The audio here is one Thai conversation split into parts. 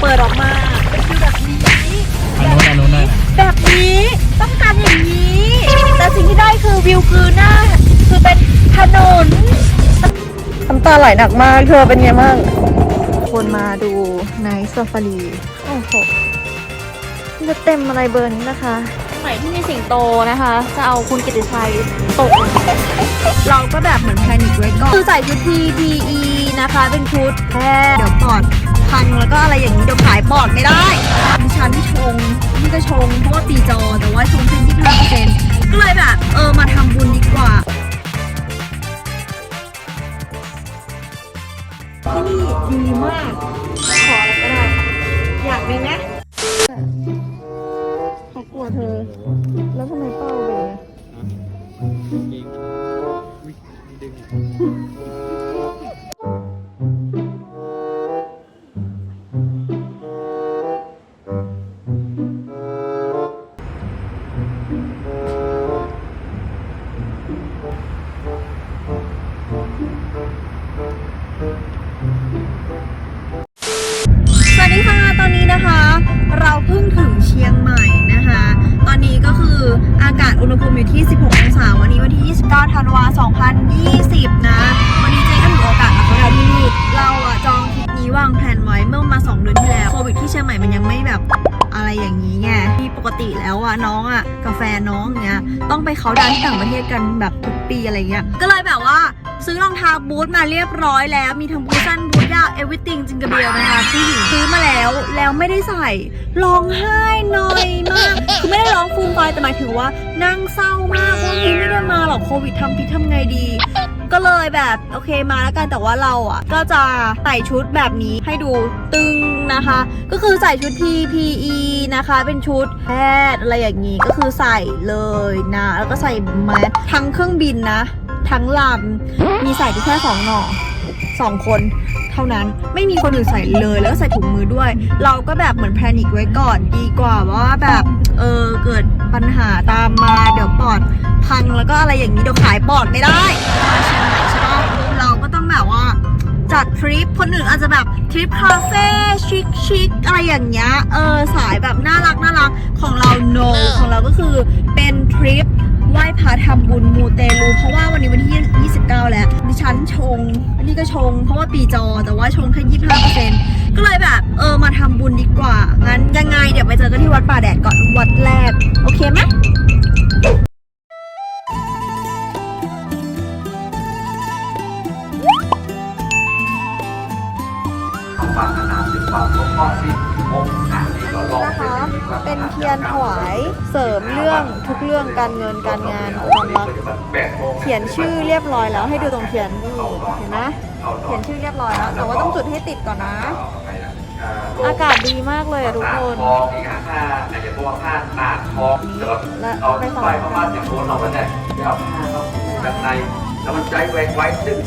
เปิดออกมาเป็นฟิลแบบนี้อันนู้นอันนู้นได้นะแบบนี้ต้องการอย่างนี้ แต่สิ่งที่ได้คือวิวคือหน้า คือเป็นถนนน้ำตาไหลหนักมากเธอเป็นไงบ้างคนมาดูในซาฟารีโอ้โหจะเต็มอะไรเบอร์นี้นะคะสมัยที่มีสิงโตนะคะ จะเอาคุณกิติชัยตก เราก็แบบเหมือนแพนิคไว้ก่อนคือใส่ชุด PPE นะคะ เป็นชุดแพทย์เดี๋ยวปอด พังแล้วก็อะไรอย่างนี้เดี๋ยวขายปอดไม่ได้ดิฉันชงนี่ก็ชงเพราะว่าปีจอแต่ว่าชงแค่ยี่สิบห้าเปอร์เซ็นต์ก็เลยแบบเออมาทำบุญดีกว่าที่นี่ดีมาก ขออะไรก็ได้อยากมีไหมเขากลัวเธอ แล้วทำไมเป้าเลย สวัสดีค่ะ ตอนนี้นะคะ เราเพิ่งถึงเชียงใหม่นะคะ ตอนนี้ก็คืออากาศอุณหภูมิอยู่ที่ 16 องศา วันนี้วันที่ 29 ธันวา 2020 นะ วันนี้เจ๊ก็ถือโอกาสมาเขาดาวที่นี่ เราอะจองทริปนี้วางแผนไว้เมื่อมา 2 เดือนที่แล้ว โควิดที่เชียงใหม่มันยังไม่แบบ อะไรอย่างนี้ไงที่ปกติแล้วอะน้องอะกาแฟน้องเงี้ยต้องไปเขาดานที่ต่างประเทศกันแบบทุกปีอะไรเงี้ยก็เลยแบบว่าซื้อรองเท้าบูทมาเรียบร้อยแล้วมีทั้งบูทสั้นบูทยาว everything จิงกระเบลนะคะผู้หญิงซื้อมาแล้วแล้วไม่ได้ใส่ร้องไห้หน่อยมากคือไม่ได้ร้องฟูมไฟายแต่หมายถึงว่านั่งเศร้ามากเพราะนี้ไม่ได้มาหรอกโควิดทำพิษทำไงดี ก็เลยแบบโอเคมาแล้วกันแต่ว่าเราอะ ก็จะใส่ชุดแบบนี้ให้ดูตึงนะคะ ก็คือใส่ชุด PPE นะคะ เป็นชุดแพทย์อะไรอย่างนี้ก็คือใส่เลยนะ แล้วก็ใส่แมสทั้งเครื่องบินนะ ทั้งลำมีใส่แค่สองหน่อ สองคนเท่านั้นไม่มีคนอื่นใส่เลยแล้วก็ใส่ถุงมือด้วย เราก็แบบเหมือนแพนิคไว้ก่อนดีกว่าว่าแบบเออเกิดปัญหาตามมาเดี๋ยวปอดพังแล้วก็อะไรอย่างนี้เดี๋ยวขายปอดไม่ได้มาเชียงใหม่ใช่ปะเราก็ต้องแบบว่าจัดทริปคนอื่นอาจจะแบบทริปคาเฟ่ชิคชิคอะไรอย่างเงี้ยเออสายแบบน่ารักน่ารักของเราโน no. ของเราก็คือเป็นทริป ไหว้พระทำบุญมูเตลูเพราะว่าวันนี้วันที่ 29 แล้ว ดิฉันชงอันนี้ก็ชง เพราะว่าปีจอ แต่ว่าชงแค่ 25%ก็เลยแบบ เออ มาทำบุญดีกว่า งั้นยังไงเดี๋ยวไปเจอกันที่วัดป่าแดดก่อนวัดแรก โอเคไหมความขนาถึงความครบรอสิองค์ นี่ก็ลองนะคะ เป็นเทียนถวายเสริมเรื่องทุกเรื่องการเงินการงานความรักแปดโมงเขียนชื่อเรียบร้อยแล้วให้ดูตรงเทียนนี่เห็นไหมเขียนชื่อเรียบร้อยแล้วแต่ว่าต้องจุดให้ติดก่อนนะ อากาศดีมากเลยอะทุกคนทองอีกห้าอาจจะตัวผ้าหนาทองเดี๋ยวเราไปไปประมาณอย่างโคนเราก็ได้เดี๋ยวเอาผ้าเราแบบในแล้วมันใจแหวกไว้ซึ่ง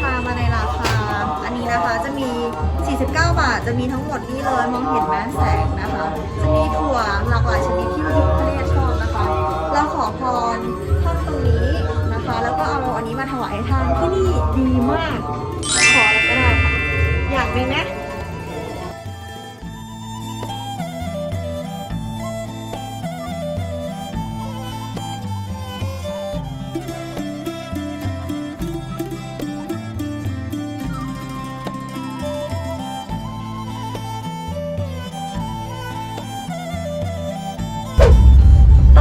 ชามาในราคา อันนี้นะคะจะมี 49 บาท จะมีทั้งหมดนี่เลยมองเห็นไหมแสงนะคะ จะมีถั่วหลากหลายชนิดที่พระพิฆเนศชอบนะคะ เราขอพรท่านตรงนี้นะคะ แล้วก็เอาอันนี้มาถวายให้ท่านที่นี่ดีมาก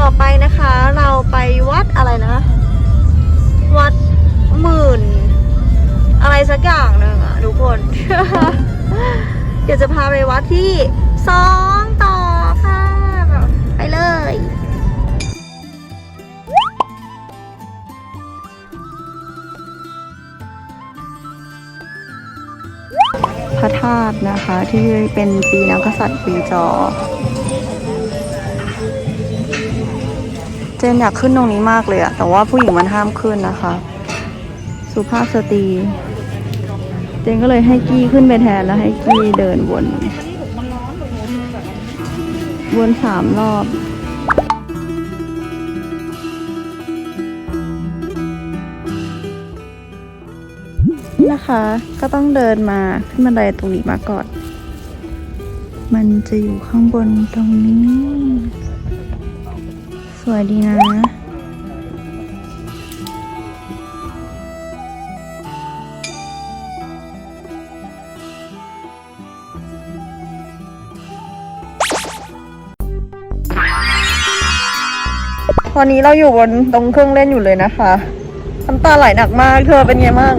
อไปนะคะเราไปวัดอะไรนะ วัดหมื่น อะไรสักอย่างหนึ่งอะทุกคน เดี๋ยวจะพาไปวัดที่สองต่อค่ะ ไปเลยพระธาตุนะคะที่เป็นปีนักกษัตริย์ปีจอ เจนอยากขึ้นตรงนี้มากเลยอะแต่ว่าผู้หญิงมันห้ามขึ้นนะคะ สุภาพสตรี เจนก็เลยให้กี้ขึ้นไปแทนแล้วให้กี้เดินวน วนสามรอบนะคะก็ต้องเดินมาขึ้นบันไดตรงนี้มาก่อน มันจะอยู่ข้างบนตรงนี้ วยดีนะ ตอนนี้เราอยู่บนตรงเครื่องเล่นอยู่เลยนะคะน้ำตาไหลหนักมาก เธอเป็นไงบ้าง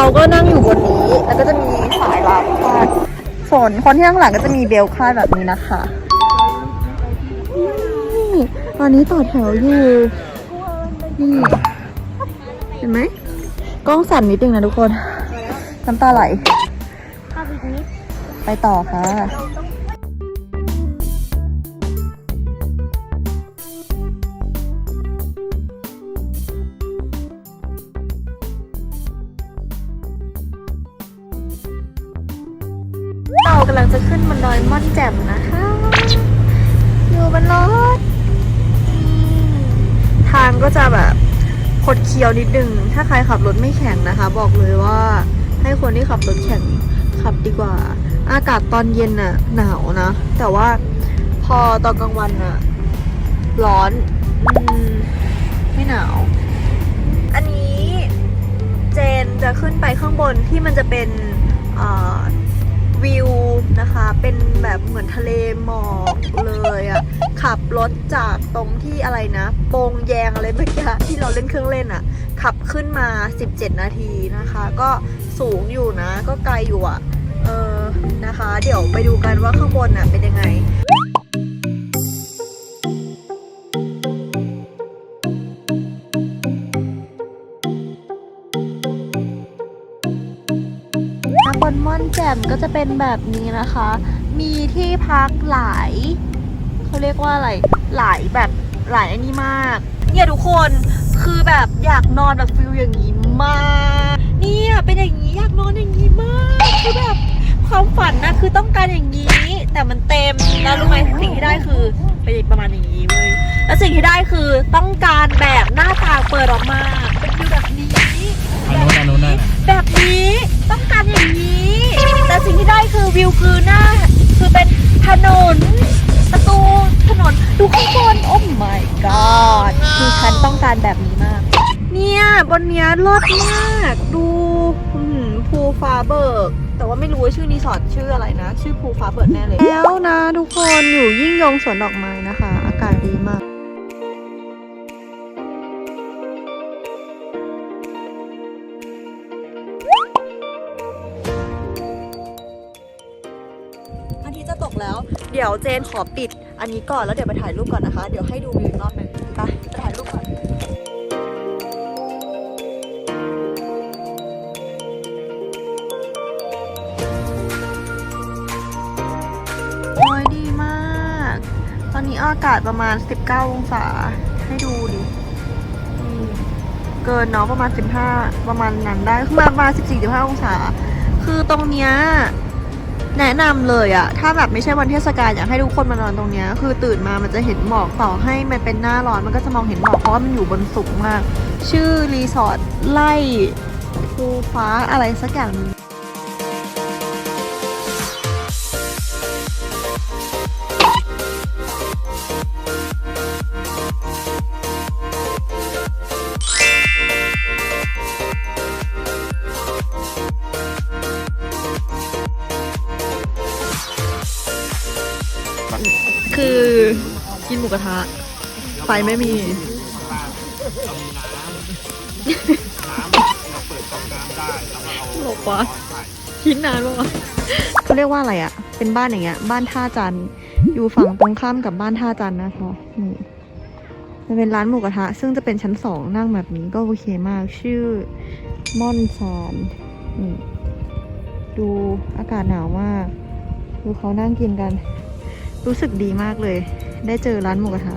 เราก็นั่งอยู่บนนี้ แล้วก็จะมีสายรางคาดส่วนคนที่ข้างหลังก็จะมีเบลคาดแบบนี้นะคะนี่ตอนนี้ต่อแถวอยู่นี่เห็นไหมกล้องสั่นนิดนึงนะทุกคน น้ำตาไหล ไปต่อค่ะ กำลังจะขึ้นบนดอยม่อนแจ่มนะคะ อยู่บนรถ ทางก็จะแบบคดเคี้ยวนิดนึง ถ้าใครขับรถไม่แข็งนะคะ บอกเลยว่าให้คนที่ขับรถแข็งขับดีกว่า อากาศตอนเย็นน่ะ หนาวนะ แต่ว่าพอตอนกลางวันน่ะ ร้อนอมไม่หนาว อันนี้เจนจะขึ้นไปข้างบนที่มันจะเป็นอ่า วิวนะคะ เป็นแบบเหมือนทะเลหมอกเลยอะขับรถจากตรงที่อะไรนะ โปงแยงอะไรเมื่อกี้ที่เราเล่นเครื่องเล่นอะขับขึ้นมา 17 นาทีนะคะ ก็สูงอยู่นะ ก็ไกลอยู่อะเออนะคะ เดี๋ยวไปดูกันว่าข้างบนอะเป็นยังไง จ่มก็จะเป็นแบบนี้นะคะ มีที่พักหลายเขาเรียกว่าอะไรหลายแบบหลายอันนี้มาก เนี่ยทุกคนคือแบบอยากนอนแบบฟิลอย่างนี้มากเนี่ยเป็นอย่างนี้อยากนอนอย่างนี้มากคือแบบความฝันนะคือต้องการอย่างนี้ แต่มันเต็มแล้วรู้ไหมสิ่งที่ได้คือเป็นประมาณอย่างนี้เว้ยแล้วสิ่งที่ได้คือต้องการแบบหน้าต่างเปิดออกมาเป็นฟิลแบบนี้อันนู้นอันนู้นนั่นน่ะแบบนี้ต้องการอย่างนี้แต่สิ่งที่ได้ คือวิวคือหน้า คือเป็นถนนประตูถนนดูข้างบนโอ้ my god คือฉันต้องการแบบนี้มาก เนี่ยบนเนี้ยเลิศมากดูภูฟ้าเบิกแต่ว่าไม่รู้ว่าชื่อรีสอร์ทชื่ออะไรนะ ชื่อภูฟ้าเบิกแน่เลย แล้วนะทุกคนอยู่ยิ่งยงสวนดอกไม้นะคะ อากาศดีมาก เดี๋ยวเจนขอปิดอันนี้ก่อนแล้วเดี๋ยวไปถ่ายรูปก่อนนะคะ เดี๋ยวให้ดูวิวอีกรอบหนึงไปไปถ่ายรูปก่อน โอ้ยดีมาก ตอนนี้อากาศประมาณ 19 องศา ให้ดูดิอืมเกินเนาะประมาณ 15 ประมาณนั้นได้คือประมาณ14-15 องศา คือตรงเนี้ย แนะนำเลยอะถ้าแบบไม่ใช่วันเทศกาลอยากให้ทุกคนมานอนตรงเนี้ยคือตื่นมามันจะเห็นหมอกต่อให้มันเป็นหน้าร้อนมันก็จะมองเห็นหมอกเพราะว่ามันอยู่บนสูงมาก ชื่อรีสอร์ทไล่ภูฟ้าอะไรสักอย่าง กินหมูกระทะ ไฟไม่มี หลบวะคิดนานปะวะเขาเรียกว่าอะไรอะเป็นบ้านอย่างเงี้ย บ้านท่าจันทร์อยู่ฝั่งตรงข้ามกับบ้านท่าจันทร์นะคะนี่มันเป็นร้านหมูกระทะ ซึ่งจะเป็นชั้นสองนั่งแบบนี้ก็โอเคมาก ชื่อม่อนซานนี่ดูอากาศหนาวมาก ดูเขานั่งกินกัน รู้สึกดีมากเลย ได้เจอร้านหมูกระทะ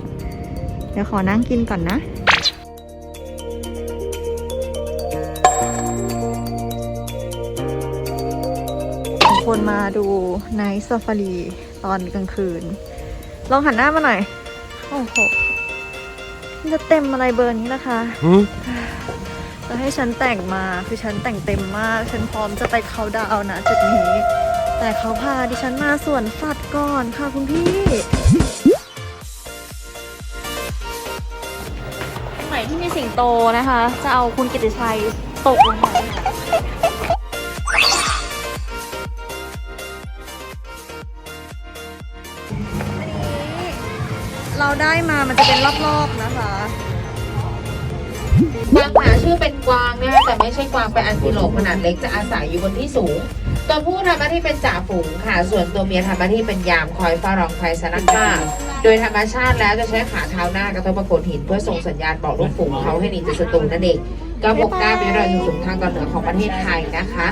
เดี๋ยวขอนั่งกินก่อนนะ คนมาดูไนท์ซาฟารีตอนกลางคืน ลองหันหน้ามาหน่อย โอ้โหจะเต็มอะไรเบอร์นี้นะคะจะให้ฉันแต่งมาคือฉันแต่งเต็มมาก ฉันพร้อมจะไปเขาดาวนะจุดนี้ แต่เขาพาดิฉันมาส่วนสัตว์ก่อนค่ะคุณพี่ สิงโตนะคะ จะเอาคุณกิติชัยตกลงมาเราได้มามันจะเป็นรอบๆนะคะกวางหมาชื่อเป็นกวางนะคะแต่ไม่ใช่กวางเป็นอันติโลปขนาดเล็กจะอาศัยอยู่บนที่สูง ตัวผู้ทำหน้าที่เป็นจ่าฝูงค่ะ ส่วนตัวเมียทำหน้าที่เป็นยามคอยเฝ้าระวังภัยสนักฆ่า โดยธรรมชาติแล้วจะใช้ขาเท้าหน้ากระทบกับโขดหิน เพื่อส่งสัญญาณบอกลูกฝูงเขาให้หนีจากศัตรูนั่นเองก็พบกล้าเป็นรอยสูงทางตอนเหนือของประเทศไทยนะคะ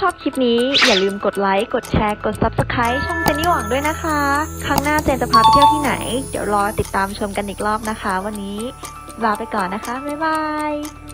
ชอบคลิปนี้ อย่าลืมกดไลค์ กดแชร์ กด Subscribe ช่องเจนนี่หวังด้วยนะคะ ครั้งหน้าเจนจะพาไปเที่ยวที่ไหน เดี๋ยวรอติดตามชมกันอีกรอบนะคะ วันนี้ลาไปก่อนนะคะ บ๊ายบาย